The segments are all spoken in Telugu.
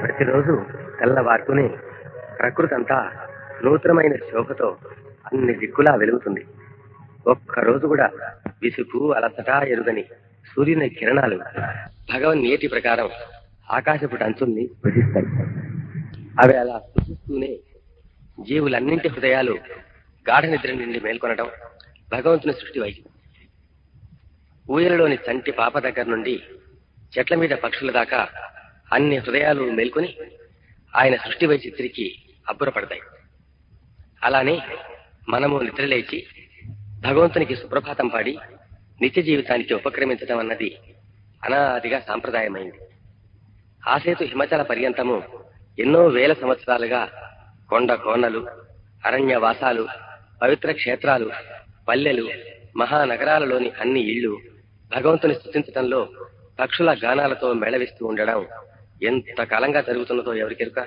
ప్రతిరోజు తెల్లవారుతూనే ప్రకృతి అంతా నూతనమైన శోభతో అన్ని దిక్కులా వెలుగుతుంది. ఒక్క రోజు కూడా విసుపు అలసట ఎరుగని సూర్యుని కిరణాలు భగవన్ నియతి ప్రకారం ఆకాశపు అంచుల్ని భుజిస్తాయి అవి అలా సృష్టిస్తూనే జీవులన్నింటి హృదయాలు గాఢ నిద్ర నుండి మేల్కొనడం భగవంతుని సృష్టి వైద్యం ఊయలలోని చంటి పాప దగ్గర నుండి చెట్ల మీద పక్షుల దాకా అన్ని హృదయాలు మేల్కొని ఆయన సృష్టి వైచిత్రికి అబ్బురపడతాయి. అలానే మనము నిద్రలేచి భగవంతునికి సుప్రభాతం పాడి నిత్య జీవితానికి ఉపక్రమించడం అన్నది అనాదిగా సాంప్రదాయమైంది. ఆసేతు హిమచల పర్యంతము ఎన్నో వేల సంవత్సరాలుగా కొండ కోనలు అరణ్యవాసాలు పవిత్ర క్షేత్రాలు పల్లెలు మహానగరాలలోని అన్ని ఇళ్ళు భగవంతుని స్థుతించడంలో పక్షుల గానాలతో మేళవిస్తూ ఉండడం ఎంత కాలంగా జరుగుతున్నదో ఎవరికెరుక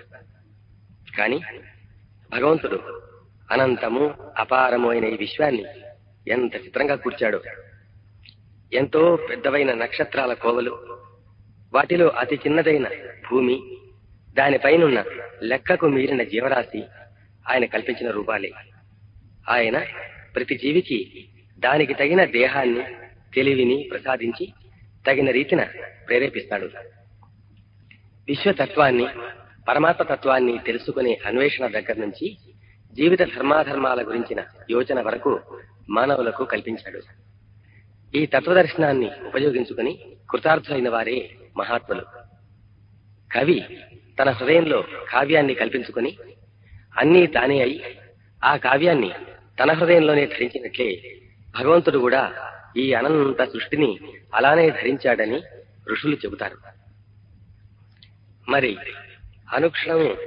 కాని భగవంతుడు అనంతము అపారము అయిన ఈ విశ్వాన్ని ఎంత చిత్రంగా కూర్చాడు. ఎంతో పెద్దవైన నక్షత్రాల కోవలు వాటిలో అతి చిన్నదైన భూమి దానిపైనున్న లెక్కకు మీరిన జీవరాశి ఆయన కల్పించిన రూపాలే. ఆయన ప్రతి జీవికి దానికి తగిన దేహాన్ని తెలివిని ప్రసాదించి తగిన రీతిన ప్రేరేపిస్తాడు. విశ్వతత్వాన్ని పరమాత్మ తత్వాన్ని తెలుసుకునే అన్వేషణ దగ్గర నుంచి జీవిత ధర్మాధర్మాల గురించిన యోచన వరకు మానవులకు కల్పించాడు. ఈ తత్వదర్శనాన్ని ఉపయోగించుకుని కృతార్థులైన వారే మహాత్ములు. కవి తన హృదయంలో కావ్యాన్ని కల్పించుకుని అన్నీ తానే అయి ఆ కావ్యాన్ని తన హృదయంలోనే ధరించినట్లే భగవంతుడు కూడా ఈ అనంత సృష్టిని అలానే ధరించాడని ఋషులు చెబుతారు. మరి అనుక్షణము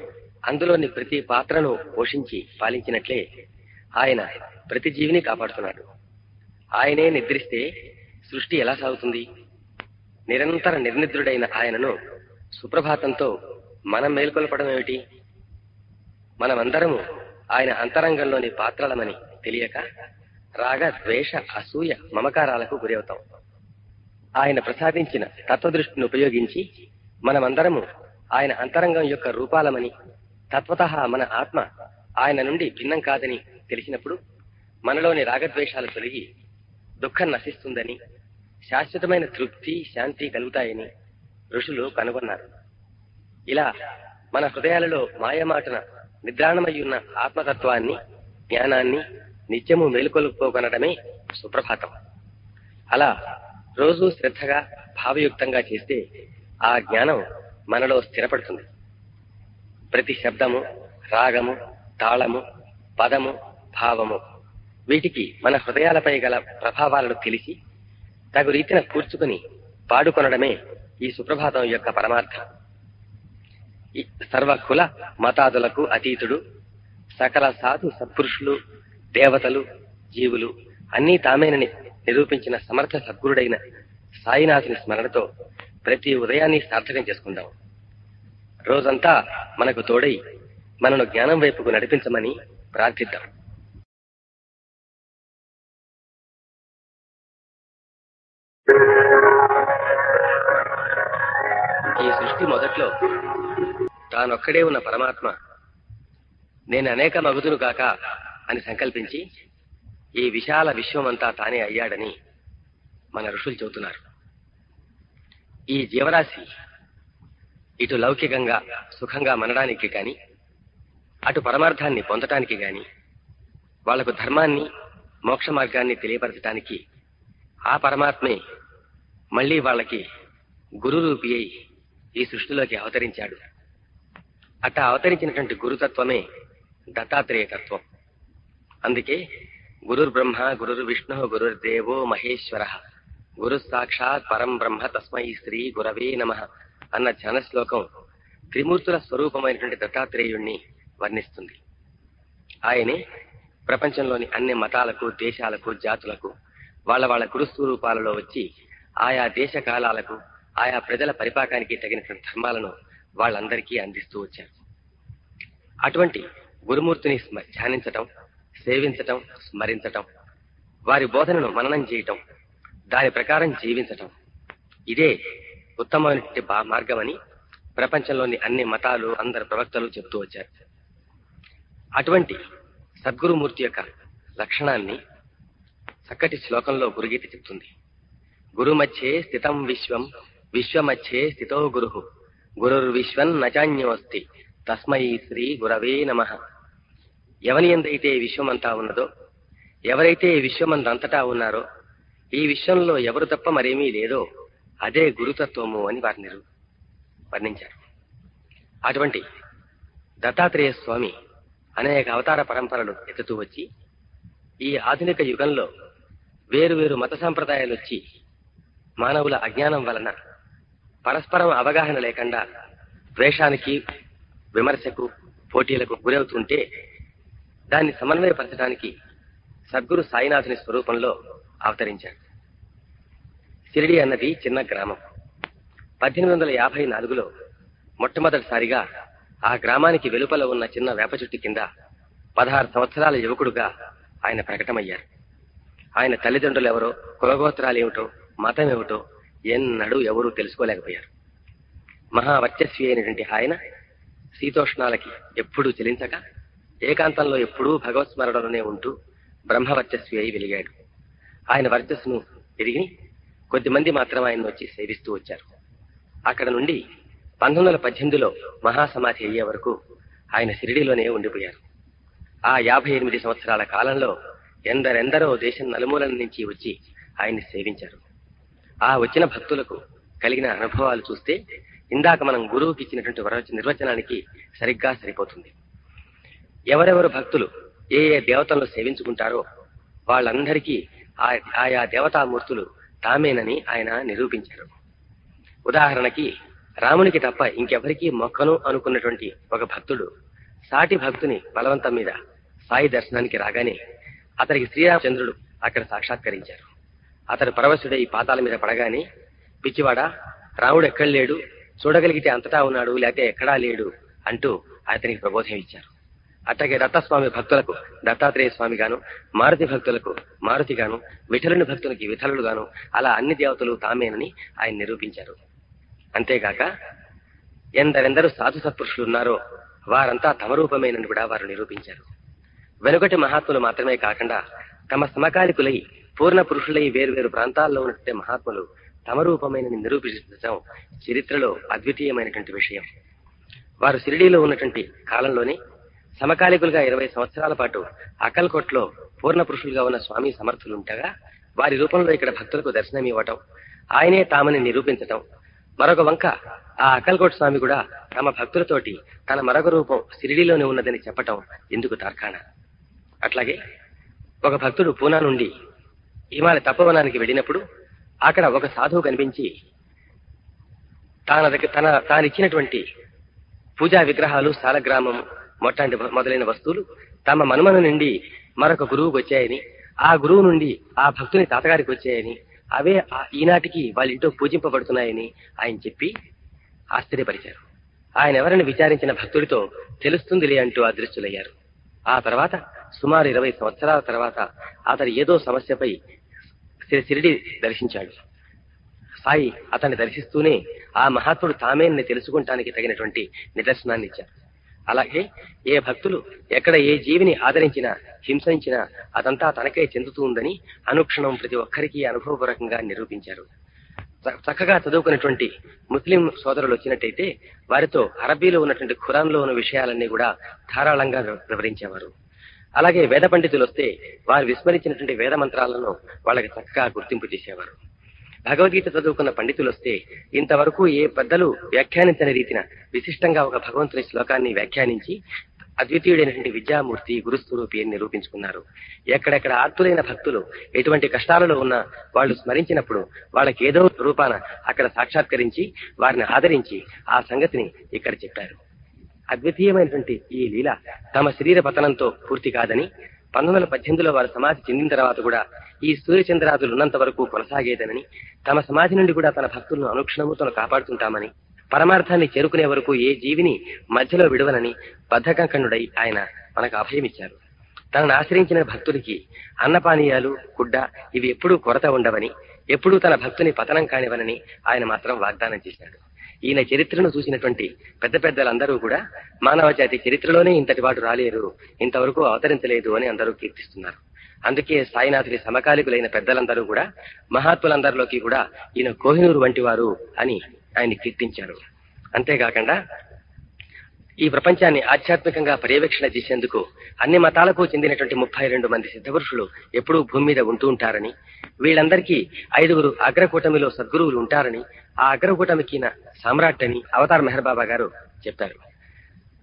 అందులోని ప్రతి పాత్రను పోషించి పాలించినట్లే ఆయన ప్రతి జీవిని కాపాడుతున్నాడు. ఆయనే నిద్రిస్తే సృష్టి ఎలా సాగుతుంది? నిరంతర నిర్నిద్రుడైన ఆయనను సుప్రభాతంతో మనం మేల్కొల్పడం ఏమిటి? మనమందరము ఆయన అంతరంగంలోని పాత్రలమని తెలియక రాగ ద్వేష అసూయ మమకారాలకు గురవుతాం. ఆయన ప్రసాదించిన తత్వదృష్టిని ఉపయోగించి మనమందరము ఆయన అంతరంగం యొక్క రూపాలమని తత్వత మన ఆత్మ ఆయన నుండి భిన్నం కాదని తెలిసినప్పుడు మనలోని రాగద్వేషాలు తొలగి దుఃఖం నశిస్తుందని శాశ్వతమైన తృప్తి శాంతి కలుగుతాయని ఋషులు కనుగొన్నారు. ఇలా మన హృదయాలలో మాయమాటన నిద్రాణమయ్యున్న ఆత్మతత్వాన్ని జ్ఞానాన్ని నిత్యము మేలుకొల్పుకోగనడమే సుప్రభాతం. అలా రోజు శ్రద్ధగా భావయుక్తంగా చేస్తే ఆ జ్ఞానం మనలో స్థిరపడుతుంది. ప్రతి శబ్దము రాగము తాళము పదము భావము వీటికి మన హృదయాలపై గల ప్రభావాలను తెలిసి తగు రీతిన కూర్చుకుని పాడుకొనడమే ఈ సుప్రభాతం యొక్క పరమార్థం. సర్వకుల సర్వ కుల మతాదులకు అతీతుడు సకల సాధు సత్పురుషులు దేవతలు జీవులు అన్నీ తామేనని నిరూపించిన సమర్థ సద్గురుడైన సాయినాథుని స్మరణతో ప్రతి ఉదయాన్ని సార్థకం చేసుకుందాం. రోజంతా మనకు తోడై మనను జ్ఞానం వైపుకు నడిపించమని ప్రార్థిద్దాం. ఈ సృష్టి మొదట్లో తానొక్కడే ఉన్న పరమాత్మ. నేను అనేక మగుదును కాక అని సంకల్పించి ఈ విశాల విశ్వమంతా తానే అయ్యాడని మన ఋషులు చెబుతున్నారు. ఈ జీవరాశి ఇటు లౌకికంగా సుఖంగా మనడానికి కానీ అటు పరమార్థాన్ని పొందటానికి కానీ వాళ్ళకు ధర్మాన్ని మోక్ష మార్గాన్ని తెలియపరచడానికి ఆ పరమాత్మే మళ్ళీ వాళ్ళకి గురు రూపి అయి ఈ సృష్టిలోకి అవతరించాడు. అట్ట అవతరించినటువంటి గురుతత్వమే దత్తాత్రేయ తత్వం. అందుకే గురుర్ బ్రహ్మ గురుర్ విష్ణు గురుర్దేవో మహేశ్వర. గురు సాక్షాత్ పరం బ్రహ్మ తస్మై శ్రీ గురవే నమ అన్న ధ్యాన శ్లోకం త్రిమూర్తుల స్వరూపమైనటువంటి దత్తాత్రేయుణ్ణి వర్ణిస్తుంది. ఆయనే ప్రపంచంలోని అన్ని మతాలకు దేశాలకు జాతులకు వాళ్ళ వాళ్ళ గురుస్వరూపాలలో వచ్చి ఆయా దేశ కాలాలకు ఆయా ప్రజల పరిపాకానికి తగినటువంటి ధర్మాలను వాళ్ళందరికీ అందిస్తూ వచ్చారు. అటువంటి గురుమూర్తిని స్మ- ధ్యానించటం సేవించటం స్మరించటం వారి బోధనను మననం చేయటం దాని ప్రకారం జీవించటం. ఇదే ఉత్తమమైనటువంటి మార్గమని ప్రపంచంలోని అన్ని మతాలు అందరు ప్రవక్తలు చెప్తూ వచ్చారు. అటువంటి సద్గురుమూర్తి యొక్క లక్షణాన్ని చక్కటి శ్లోకంలో గురుగీత చెప్తుంది. గురుమధ్యే స్థితం విశ్వం విశ్వమధ్యే స్థితో గురు గురుర్విశ్వం నచాన్యోస్తి తస్మై శ్రీ గురవే నమ. ఎవని ఎందైతే విశ్వమంతా ఉన్నదో ఎవరైతే ఈ విశ్వమందంతటా ఉన్నారో ఈ విశ్వంలో ఎవరు తప్ప మరేమీ లేదో అదే గురుతత్వము అని వారిని వర్ణించారు. అటువంటి దత్తాత్రేయ స్వామి అనేక అవతార పరంపరలు ఎత్తుతూ వచ్చి ఈ ఆధునిక యుగంలో వేరు వేరు మత సంప్రదాయాలు వచ్చి మానవుల అజ్ఞానం వలన పరస్పరం అవగాహన లేకుండా ద్వేషానికి విమర్శకు పోటీలకు గురవుతుంటే దాన్ని సమన్వయపరచడానికి సద్గురు సాయినాథుని స్వరూపంలో అవతరించాడు. సిరిడి అన్నది చిన్న గ్రామం. పద్దెనిమిది వందల యాభై నాలుగులో మొట్టమొదటిసారిగా ఆ గ్రామానికి వెలుపల ఉన్న చిన్న వేప చెట్టు కింద పదహారు సంవత్సరాల యువకుడుగా ఆయన ప్రకటమయ్యారు. ఆయన తల్లిదండ్రులు ఎవరో కులగోత్రాలు ఏమిటో మతం ఏమిటో ఎన్నడూ ఎవరూ తెలుసుకోలేకపోయారు. మహావర్చస్వి అయినటువంటి ఆయన శీతోష్ణాలకి ఎప్పుడూ చెలించక ఏకాంతంలో ఎప్పుడూ భగవత్ స్మరణలోనే ఉంటూ బ్రహ్మవర్చస్వి అయి వెలిగాడు. ఆయన వర్చస్సును ఎరిగి కొద్దిమంది మాత్రం ఆయన వచ్చి సేవిస్తూ వచ్చారు. అక్కడ నుండి పంతొమ్మిది వందల పద్దెనిమిదిలో మహాసమాధి అయ్యే వరకు ఆయన షిరిడీలోనే ఉండిపోయారు. ఆ యాభై ఎనిమిది సంవత్సరాల కాలంలో ఎందరెందరో దేశం నలుమూలల నుంచి వచ్చి ఆయన్ని సేవించారు. ఆ వచ్చిన భక్తులకు కలిగిన అనుభవాలు చూస్తే ఇందాక మనం గురువుకి ఇచ్చినటువంటి నిర్వచనానికి సరిగ్గా సరిపోతుంది. ఎవరెవరు భక్తులు ఏ ఏ దేవతలను సేవించుకుంటారో వాళ్ళందరికీ ఆయా దేవతామూర్తులు తామేనని ఆయన నిరూపించారు. ఉదాహరణకి రామునికి తప్ప ఇంకెవరికీ మొక్కను అనుకున్నటువంటి ఒక భక్తుడు సాటి భక్తుని బలవంతం మీద సాయి దర్శనానికి రాగానే అతనికి శ్రీరామచంద్రుడు అక్కడ సాక్షాత్కరించారు. అతడు పరవశుడై పాతాల మీద పడగానే పిచ్చివాడా రాముడు ఎక్కడ లేడు? చూడగలిగితే అంతటా ఉన్నాడు లేకపోతే ఎక్కడా లేడు అంటూ అతనికి ప్రబోధం ఇచ్చారు. అట్లాగే దత్తస్వామి భక్తులకు దత్తాత్రేయ స్వామి గాను మారుతి భక్తులకు మారుతి గాను విఠలుని భక్తులకి విఠలుడు గాను అలా అన్ని దేవతలు తామేనని ఆయన నిరూపించారు. అంతేగాక ఎందరెందరూ సాధు సత్పురుషులు ఉన్నారో వారంతా తమ రూపమేనని కూడా వారు నిరూపించారు. వెనుకటి మహాత్ములు మాత్రమే కాకుండా తమ సమకాలికులై పూర్ణ పురుషులై వేరువేరు ప్రాంతాల్లో ఉన్నటువంటి మహాత్ములు తమ రూపమైనని నిరూపించడం చరిత్రలో అద్వితీయమైనటువంటి విషయం. వారు షిరిడీలో ఉన్నటువంటి కాలంలోనే సమకాలికులుగా ఇరవై సంవత్సరాల పాటు అకల్కోట్లో పూర్ణ పురుషులుగా ఉన్న స్వామి సమర్థులు ఉండగా వారి రూపంలో ఇక్కడ భక్తులకు దర్శనం ఇవ్వటం ఆయనే తామని నిరూపించటం. మరొక వంక ఆ అకల్కోట్ స్వామి కూడా తమ భక్తులతోటి తన మరొక రూపం సిరిడిలోనే ఉన్నదని చెప్పటం ఎందుకు తార్కాణ. అట్లాగే ఒక భక్తుడు పూనా నుండి హిమాలయ తపవనానికి వెళ్ళినప్పుడు అక్కడ ఒక సాధువు కనిపించి తన దగ్గర తన తానిచ్చినటువంటి పూజా విగ్రహాలు సాలగ్రామం మొట్టంటి మొదలైన వస్తువులు తమ మనుమను నుండి మరొక గురువుకు వచ్చాయని ఆ గురువు నుండి ఆ భక్తుని తాతగారికి వచ్చాయని అవే ఈనాటికి వాళ్ళ ఇంట్లో పూజింపబడుతున్నాయని ఆయన చెప్పి ఆశ్చర్యపరిచారు. ఆయన ఎవరిని విచారించిన భక్తుడితో తెలుస్తుందిలే అంటూ అదృశ్యులయ్యారు. ఆ తర్వాత సుమారు ఇరవై సంవత్సరాల తర్వాత అతడు ఏదో సమస్యపై సిరిడి దర్శించాడు. సాయి అతన్ని దర్శిస్తూనే ఆ మహాత్ముడు తామేనని తెలుసుకుంటానికి తగినటువంటి నిదర్శనాన్ని ఇచ్చారు అలాగే ఏ భక్తులు ఎక్కడ ఏ జీవిని ఆదరించినా హింసించినా అదంతా తనకే చెందుతూ ఉందని అనుక్షణం ప్రతి ఒక్కరికి అనుభవపూర్వకంగా నిరూపించారు. చ- చక్కగా చదువుకున్నటువంటి ముస్లిం సోదరులు వచ్చినట్టయితే వారితో అరబీలో ఉన్నటువంటి ఖురాన్లో ఉన్న విషయాలన్నీ కూడా ధారాళంగా వివరించేవారు. అలాగే వేద పండితులు వస్తే వారు విస్మరించినటువంటి వేద మంత్రాలను వాళ్ళకి చక్కగా గుర్తింపు చేసేవారు. భగవద్గీత చదువుకున్న పండితులు వస్తే ఇంతవరకు ఏ పెద్దలు వ్యాఖ్యానించని రీతిన విశిష్టంగా ఒక భగవంతుని శ్లోకాన్ని వ్యాఖ్యానించి అద్వితీయుడైనటువంటి విద్యామూర్తి గురుస్వరూపి అని నిరూపించుకున్నారు. ఎక్కడెక్కడ ఆర్తులైన భక్తులు ఎటువంటి కష్టాలలో ఉన్నా వాళ్ళు స్మరించినప్పుడు వాళ్ళకి ఏదో రూపాన అక్కడ సాక్షాత్కరించి వారిని ఆదరించి ఆ సంగతిని ఇక్కడ చెప్పారు. అద్వితీయమైనటువంటి ఈ లీల తమ శరీర పతనంతో పూర్తి కాదని పంతొమ్మిది వందల పద్దెనిమిదిలో వారు సమాధి చెందిన తర్వాత కూడా ఈ సూర్యచంద్రాదులు ఉన్నంత వరకు కొనసాగేదనని తమ సమాధి నుండి కూడా తన భక్తులను అనుక్షణము తను కాపాడుతుంటామని పరమార్థాన్ని చేరుకునే వరకు ఏ జీవిని మధ్యలో విడవనని బద్ధకంకణుడై ఆయన మనకు అభయమిచ్చారు తనను ఆశ్రయించిన భక్తుడికి అన్నపానీయాలు గుడ్డ ఇవి ఎప్పుడూ కొరత ఉండవని ఎప్పుడూ తన భక్తుని పతనం కానివనని ఆయన మాత్రం వాగ్దానం చేశాడు. ఈయన చరిత్రను చూసినటువంటి పెద్ద పెద్దలందరూ కూడా మానవ జాతి చరిత్రలోనే ఇంతటి వాడు రాలేరు ఇంతవరకు అవతరించలేదు అని అందరూ కీర్తిస్తున్నారు. అందుకే సాయినాథుడి సమకాలికులైన పెద్దలందరూ కూడా మహాత్ములందరిలోకి కూడా ఈయన కోహినూరు వంటి వారు అని ఆయన కీర్తించారు. అంతేకాకుండా ఈ ప్రపంచాన్ని ఆధ్యాత్మికంగా పర్యవేక్షణ చేసేందుకు అన్ని మతాలకు చెందినటువంటి ముప్పై రెండు మంది సిద్ధపురుషులు ఎప్పుడూ భూమి మీద ఉంటూ ఉంటారని వీళ్ళందరికీ ఐదుగురు అగ్రకూటమిలో సద్గురువులు ఉంటారని ఆ అగ్రకూటమికి సామ్రాట్ అని అవతార్ మెహర్ బాబా గారు చెప్పారు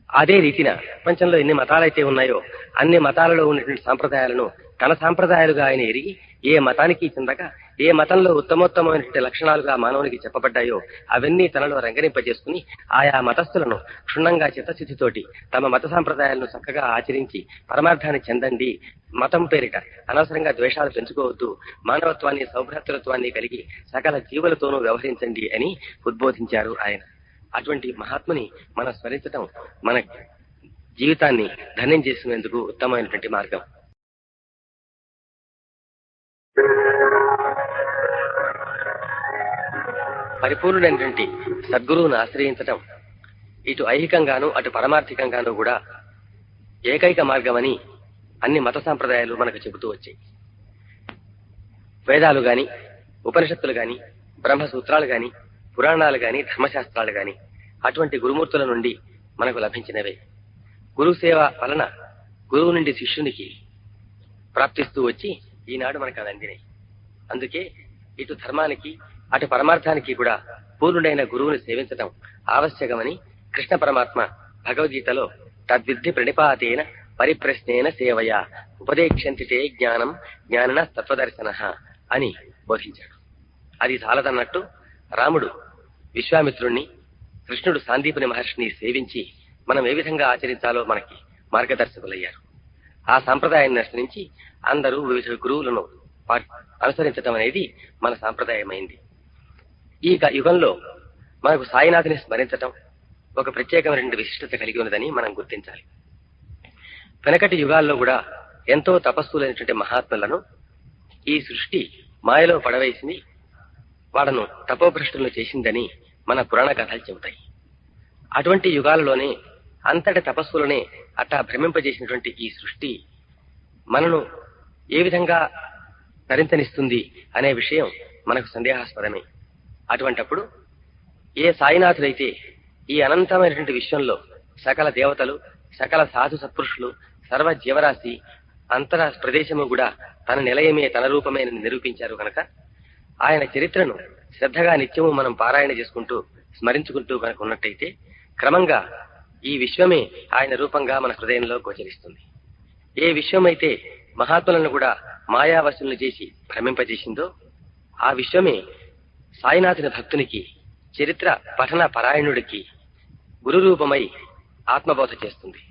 అదే రీతిన ప్రపంచంలో ఎన్ని మతాలైతే ఉన్నాయో అన్ని మతాలలో ఉన్నటువంటి సాంప్రదాయాలను తన సాంప్రదాయాలుగా ఆయన ఎరిగి ఏ మతానికి చెందక ఏ మతంలో ఉత్తమోత్తమైనటువంటి లక్షణాలుగా మానవునికి చెప్పబడ్డాయో అవన్నీ తనలో రంగరింపజేసుకుని ఆయా మతస్థులను క్షుణ్ణంగా చిత్తశుద్ధితోటి తమ మత సాంప్రదాయాలను చక్కగా ఆచరించి పరమార్థాన్ని చెందండి. మతం పేరిట అనవసరంగా ద్వేషాలు పెంచుకోవద్దు. మానవత్వాన్ని సౌభ్రతత్వాన్ని కలిగి సకల జీవులతోనూ వ్యవహరించండి అని ఉద్బోధించారు ఆయన. అటువంటి మహాత్ముని మనం స్మరించటం మన జీవితాన్ని ధన్యం చేసుకునేందుకు ఉత్తమమైనటువంటి మార్గం. పరిపూర్ణుడైనటువంటి సద్గురువును ఆశ్రయించటం ఇటు ఐహికంగాను అటు పరమార్థికంగాను కూడా ఏకైక మార్గమని అన్ని మత సాంప్రదాయాలు మనకు చెబుతూ వచ్చాయి. వేదాలు గాని ఉపనిషత్తులు గాని బ్రహ్మసూత్రాలు గాని పురాణాలు గాని ధర్మశాస్త్రాలు గాని అటువంటి గురుమూర్తుల నుండి మనకు లభించినవే. గురుసేవ వలన గురువు నుండి శిష్యునికి ప్రాప్తిస్తూ వచ్చి ఈనాడు మనకు అది అందినాయి. అందుకే ఇటు ధర్మానికి అటు పరమార్థానికి కూడా పూర్ణుడైన గురువుని సేవించటం ఆవశ్యకమని కృష్ణ పరమాత్మ భగవద్గీతలో తద్విద్ధి ప్రణిపాతేన పరిప్రశ్నేన సేవయ ఉపదేక్షంతితే జ్ఞానం జ్ఞానన తత్వదర్శన అని బోధించాడు. అది చాలదన్నట్టు రాముడు విశ్వామిత్రుణ్ణి కృష్ణుడు సాందీపుని మహర్షిని సేవించి మనం ఏ విధంగా ఆచరించాలో మనకి మార్గదర్శకులయ్యారు. ఆ సాంప్రదాయాన్ని అనుసరించి అందరూ వివిధ గురువులను అనుసరించటం అనేది మన సాంప్రదాయమైంది. ఈ యుగంలో మనకు సాయినాథుని స్మరించటం ఒక ప్రత్యేకమైన విశిష్టత కలిగి ఉన్నదని మనం గుర్తించాలి. వెనకటి యుగాల్లో కూడా ఎంతో తపస్సులైనటువంటి మహాత్ములను ఈ సృష్టి మాయలో పడవేసింది వాళ్ళను తపోభ్రష్టులను చేసిందని మన పురాణ కథలు చెబుతాయి. అటువంటి యుగాలలోనే అంతటి తపస్సులనే అట్టా భ్రమింపజేసినటువంటి ఈ సృష్టి మనను ఏ విధంగా తరింతనిస్తుంది అనే విషయం మనకు సందేహాస్పదమే. అటువంటప్పుడు ఏ సాయినాథుడైతే ఈ అనంతమైనటువంటి విశ్వంలో సకల దేవతలు సకల సాధు సత్పురుషులు సర్వ జీవరాశి అంతర ప్రదేశము కూడా తన నిలయమే తన రూపమే అని నిరూపించారు కనుక ఆయన చరిత్రను శ్రద్ధగా నిత్యము మనం పారాయణ చేసుకుంటూ స్మరించుకుంటూ కనుక ఉన్నట్టయితే క్రమంగా ఈ విశ్వమే ఆయన రూపంగా మన హృదయంలో గోచరిస్తుంది. ఏ విశ్వమైతే మహాత్ములను కూడా మాయావశులను చేసి భ్రమింపజేసిందో ఆ విశ్వమే సాయినాథుని భక్తునికి చరిత్ర పఠన పరాయణుడికి గురు రూపమై ఆత్మబోధ చేస్తుంది.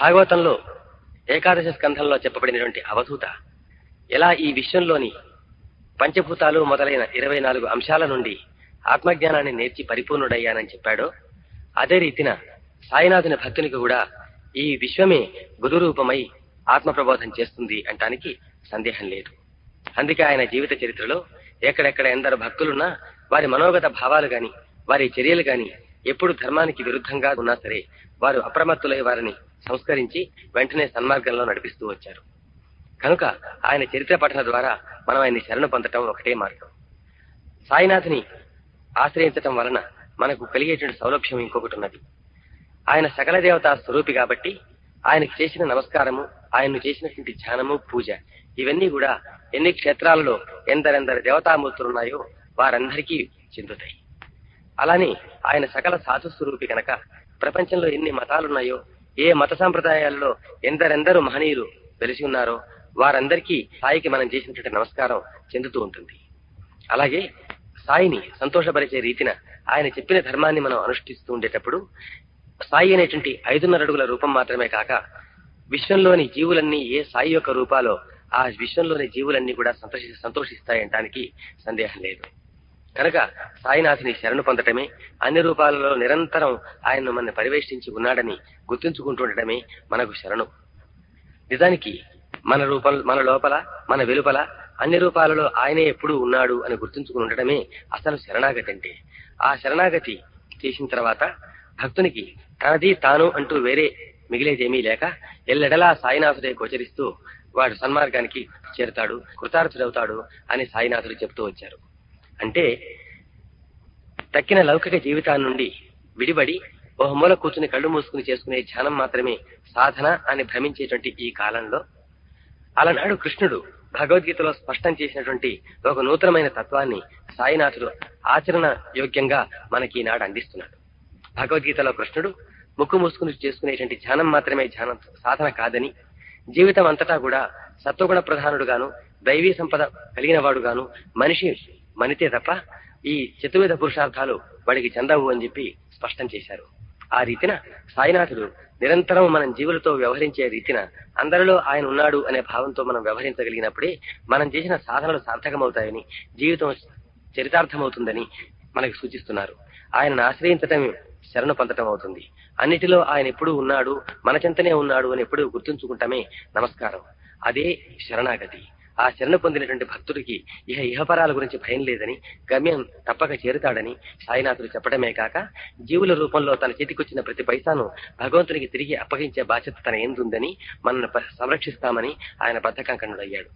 భాగవతంలో ఏకాదశ స్కంధంలో చెప్పబడినటువంటి అవధూత ఎలా ఈ విశ్వంలోని పంచభూతాలు మొదలైన ఇరవై నాలుగు అంశాల నుండి ఆత్మజ్ఞానాన్ని నేర్చి పరిపూర్ణుడయ్యానని చెప్పాడో. అదే రీతిన సాయినాథుని భక్తునికి కూడా ఈ విశ్వమే గురురూపమై ఆత్మప్రబోధం చేస్తుంది అంటానికి సందేహం లేదు. అందుకే ఆయన జీవిత చరిత్రలో ఎక్కడెక్కడ ఎందరు భక్తులున్నా వారి మనోగత భావాలు గాని వారి చర్యలు గాని ఎప్పుడు ధర్మానికి విరుద్ధంగా ఉన్నా సరే వారు అప్రమత్తులై వారిని సంస్కరించి వెంటనే సన్మార్గంలో నడిపిస్తూ వచ్చారు. కనుక ఆయన చరిత్ర పఠన ద్వారా మనం ఆయన్ని శరణు పొందటం ఒకటే మార్గం. సాయినాథుని ఆశ్రయించటం వలన మనకు కలిగేటువంటి సౌలభ్యం ఇంకొకటి ఉన్నది. ఆయన సకల దేవతా స్వరూపి కాబట్టి ఆయనకు చేసిన నమస్కారము ఆయన్ను చేసినటువంటి ధ్యానము పూజ ఇవన్నీ కూడా ఎన్ని క్షేత్రాలలో ఎందరెందరు దేవతామూర్తులు ఉన్నాయో వారందరికీ చెందుతాయి. అలానే ఆయన సకల సాధు స్వరూపి కనుక ప్రపంచంలో ఎన్ని మతాలున్నాయో ఏ మత సంప్రదాయాలలో ఎందరెందరు మహనీయులు వెలిసి ఉన్నారో వారందరికీ సాయికి మనం చేసినటువంటి నమస్కారం చెందుతూ ఉంటుంది. అలాగే సాయిని సంతోషపరిచే రీతిన ఆయన చెప్పిన ధర్మాన్ని మనం అనుష్ఠిస్తూ ఉండేటప్పుడు సాయి అనేటువంటి ఐదున్నర అడుగుల రూపం మాత్రమే కాక విశ్వంలోని జీవులన్నీ ఏ సాయి యొక్క రూపాలో ఆ విశ్వంలోని జీవులన్నీ కూడా సంతోషి సంతోషిస్తాయంటానికి సందేహం లేదు. కనుక సాయినాథుని శరణు పొందటమే అన్ని రూపాలలో నిరంతరం ఆయన్ను మన పరివేష్టించి ఉన్నాడని గుర్తుంచుకుంటుండటమే మనకు శరణు. నిజానికి మన రూపం మన లోపల మన వెలుపల అన్ని రూపాలలో ఆయనే ఎప్పుడూ ఉన్నాడు అని గుర్తుంచుకుని ఉండటమే అసలు శరణాగతి అంటే ఆ శరణాగతి చేసిన తర్వాత భక్తునికి తనది తాను అంటూ వేరే మిగిలేదేమీ లేక ఎల్లెడలా సాయినాథుడే గోచరిస్తూ వాడు సన్మార్గానికి చేరుతాడు కృతార్థుడవుతాడు అని సాయినాథుడు చెప్తూ వచ్చారు. అంటే తక్కిన లౌకిక జీవితాన్ని నుండి విడిబడి ఓ మూల కూర్చుని కళ్ళు మూసుకుని చేసుకునే ధ్యానం మాత్రమే సాధన అని భ్రమించేటువంటి ఈ కాలంలో అలనాడు కృష్ణుడు భగవద్గీతలో స్పష్టం చేసినటువంటి ఒక నూతనమైన తత్వాన్ని సాయినాథుడు ఆచరణ యోగ్యంగా మనకి ఈనాడు అందిస్తున్నాడు. భగవద్గీతలో కృష్ణుడు ముక్కు మూసుకుని చేసుకునేటువంటి ధ్యానం మాత్రమే ధ్యానం సాధన కాదని జీవితం అంతటా కూడా సత్వగుణ ప్రధానుడుగాను దైవీ సంపద కలిగిన వాడుగాను మనిషి మనితే తప్ప ఈ చతుర్విధ పురుషార్థాలు వాడికి చెందవు అని చెప్పి స్పష్టం చేశారు. ఆ రీతిన సాయినాథుడు నిరంతరం మనం జీవులతో వ్యవహరించే రీతిన అందరిలో ఆయన ఉన్నాడు అనే భావంతో మనం వ్యవహరించగలిగినప్పుడే మనం చేసిన సాధనలు సార్థకమవుతాయని జీవితం చరితార్థమవుతుందని మనకు సూచిస్తున్నారు. ఆయనను ఆశ్రయించటం శరణు పొందటం అవుతుంది. అన్నిటిలో ఆయన ఎప్పుడు ఉన్నాడు మన చెంతనే ఉన్నాడు అని ఎప్పుడూ గుర్తుంచుకుంటామే నమస్కారం. అదే శరణాగతి. ఆ శరణ పొందినటువంటి భక్తుడికి ఇహ ఇహపరాల గురించి భయం లేదని గమ్యం తప్పక చేరుతాడని సాయినాథుడు చెప్పడమే కాక జీవుల రూపంలో తన చేతికొచ్చిన ప్రతి పైసాను భగవంతునికి తిరిగి అప్పగించే బాధ్యత తన ఏందుందని మనల్ని సంరక్షిస్తామని ఆయన బద్ధకంకణుడయ్యాడు